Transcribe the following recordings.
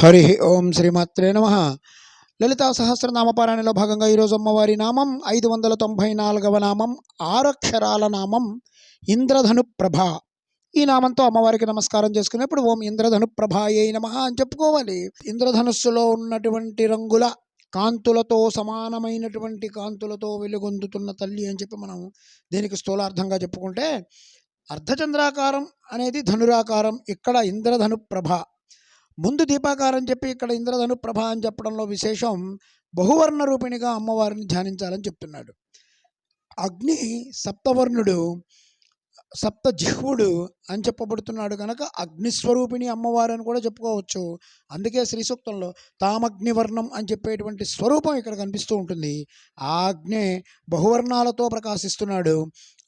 హరి ఓం శ్రీమాత్రే నమ. లలితా సహస్రనామపారాయణలో భాగంగా ఈరోజు అమ్మవారి నామం ఐదు వందల తొంభై నాలుగవ నామం ఆరక్షరాల నామం ఇంద్రధను ప్రభ. ఈ నామంతో అమ్మవారికి నమస్కారం చేసుకునేప్పుడు ఓం ఇంద్రధను ప్రభాయే నమ అని చెప్పుకోవాలి. ఇంద్రధనుస్సులో ఉన్నటువంటి రంగుల కాంతులతో సమానమైనటువంటి కాంతులతో వెలుగొందుతున్న తల్లి అని చెప్పి మనం దీనికి స్థూలార్థంగా చెప్పుకుంటే అర్ధచంద్రాకారం అనేది ధనురాకారం ఇక్కడ ఇంద్రధను ప్రభ. ముందు దీపాకారం చెప్పి ఇక్కడ ఇంద్రధను ప్రభ అని చెప్పడంలో విశేషం బహువర్ణ రూపిణిగా అమ్మవారిని ధ్యానించాలని చెప్తున్నాడు. అగ్ని సప్తవర్ణుడు సప్త జిహ్వుడు అని చెప్పబడుతున్నాడు కనుక అగ్నిస్వరూపిణి అమ్మవారు అని కూడా చెప్పుకోవచ్చు. అందుకే శ్రీ సూక్తంలో తామగ్నివర్ణం అని చెప్పేటువంటి స్వరూపం ఇక్కడ కనిపిస్తూ ఉంటుంది. ఆ అగ్నే బహువర్ణాలతో ప్రకాశిస్తున్నాడు.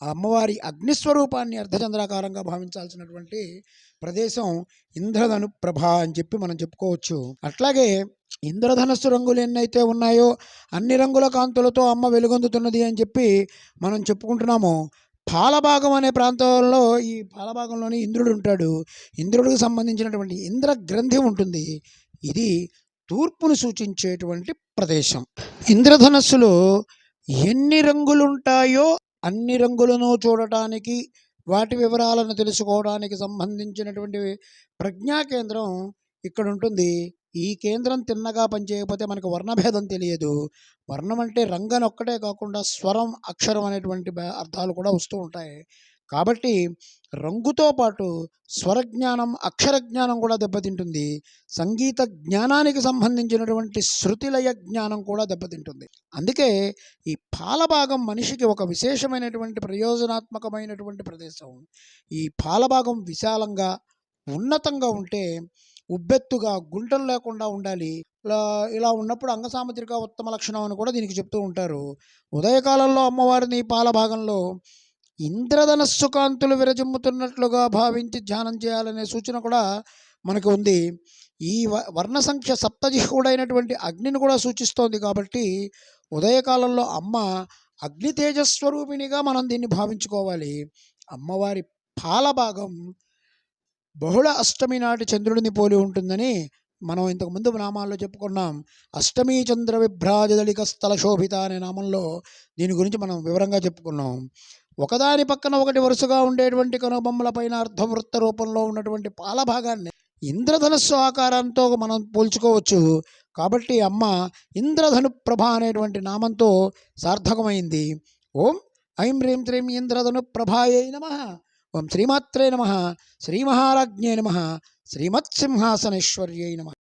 ఆ అమ్మవారి అగ్నిస్వరూపాన్ని అర్ధచంద్రాకారంగా భావించాల్సినటువంటి ప్రదేశం ఇంద్రధను ప్రభ అని చెప్పి మనం చెప్పుకోవచ్చు. అట్లాగే ఇంద్రధనస్సు రంగులు ఎన్నైతే ఉన్నాయో అన్ని రంగుల కాంతులతో అమ్మ వెలుగొందుతున్నది అని చెప్పి మనం చెప్పుకుంటున్నాము. పాలభాగం అనే ప్రాంతంలో ఈ పాలభాగంలోని ఇంద్రుడు ఉంటాడు. ఇంద్రుడికి సంబంధించినటువంటి ఇంద్ర గ్రంథి ఉంటుంది. ఇది తూర్పును సూచించేటువంటి ప్రదేశం. ఇంద్రధనస్సులో ఎన్ని రంగులు ఉంటాయో అన్ని రంగులను చూడటానికి వాటి వివరాలను తెలుసుకోవడానికి సంబంధించినటువంటి ప్రజ్ఞా కేంద్రం ఇక్కడ ఉంటుంది ఈ కేంద్రం తిన్నగా పనిచేయకపోతే మనకు వర్ణభేదం తెలియదు. వర్ణం అంటే రంగన్ ఒక్కటే కాకుండా స్వరం అక్షరం అనేటువంటి అర్థాలు కూడా వస్తూ ఉంటాయి. కాబట్టి రంగుతో పాటు స్వరజ్ఞానం అక్షర జ్ఞానం కూడా దెబ్బతింటుంది. సంగీత జ్ఞానానికి సంబంధించినటువంటి శృతిలయ జ్ఞానం కూడా దెబ్బతింటుంది. అందుకే ఈ పాలభాగం మనిషికి ఒక విశేషమైనటువంటి ప్రయోజనాత్మకమైనటువంటి ప్రదేశం. ఈ పాలభాగం విశాలంగా ఉన్నతంగా ఉంటే ఉబ్బెత్తుగా గుంటలు లేకుండా ఉండాలి. ఇలా ఇలా ఉన్నప్పుడు అంగసాముద్రిక ఉత్తమ లక్షణం అని కూడా దీనికి చెప్తూ ఉంటారు. ఉదయకాలంలో అమ్మవారిని పాలభాగంలో ఇంద్రధనస్సు కాంతులు విరజిమ్ముతున్నట్లుగా భావించి ధ్యానం చేయాలనే సూచన కూడా మనకు ఉంది. ఈ వ- వర్ణ సంఖ్య సప్తజిహుడైనటువంటి అగ్నిని కూడా సూచిస్తోంది కాబట్టి ఉదయకాలంలో అమ్మ అగ్ని తేజస్వరూపిణిగా మనం దీన్ని భావించుకోవాలి. అమ్మవారి పాలభాగం బహుళ అష్టమి నాటి చంద్రుడిని పోలి ఉంటుందని మనం ఇంతకు ముందు నామాల్లో చెప్పుకున్నాం. అష్టమి చంద్ర విభ్రాజదళిక స్థల శోభిత అనే నామంలో దీని గురించి మనం వివరంగా చెప్పుకున్నాం. ఒకదాని పక్కన ఒకటి వరుసగా ఉండేటువంటి కనుబొమ్మలపైన అర్ధవృత్త రూపంలో ఉన్నటువంటి పాల భాగాన్ని ఇంద్రధనస్సు ఆకారంతో మనం పోల్చుకోవచ్చు. కాబట్టి అమ్మ ఇంద్రధను ప్రభ అనేటువంటి నామంతో సార్థకమైంది. ఓం ఐం హ్రీం త్రీం ఇంద్రధను ప్రభాయై నమ. ఓం శ్రీమాత్రే నమ. శ్రీమహారాజ్ఞే నమ. శ్రీమత్సింహాసనేశ్వర్యై నమ.